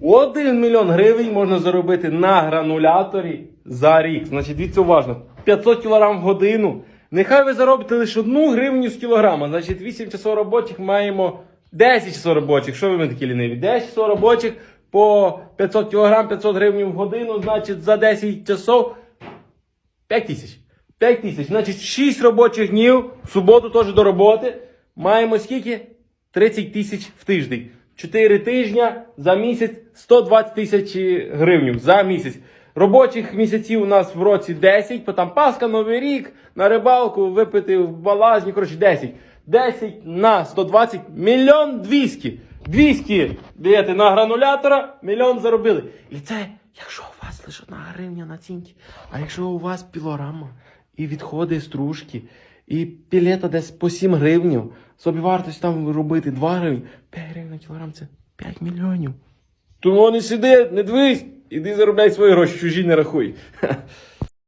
1 мільйон гривень можна заробити на грануляторі за рік. Значить, дивіться уважно. 500 кг в годину. Нехай ви заробите лише 1 гривню з кілограма. Значить, 8 часов робочих маємо 10 часов робочих. Що ви ми такі ліниві? 10 часов робочих по 500 кг, 500 гривень в годину. Значить, за 10 часов 5 тисяч. 5 тисяч. Значить, 6 робочих днів, в суботу теж до роботи. Маємо скільки? 30 тисяч в тиждень. 4 тижня за місяць 120 тисяч гривень за місяць. Робочих місяців у нас в році 10, бо там Пасха, Новий рік, на рибалку, випити в балазні, коротше 10. 10 на 120, мільйон 200. 200 даєте на гранулятора, мільйон заробили. І це, якщо у вас лише одна гривня на цінті, а якщо у вас пілорама, і відходи стружки, і пілета десь по 7 гривнів, собівартість там робити 2 гривні, 5 гривень на кілограм це 5 мільйонів. Тому не сиди, не дивись, іди заробляй свої гроші, чужі не рахуй.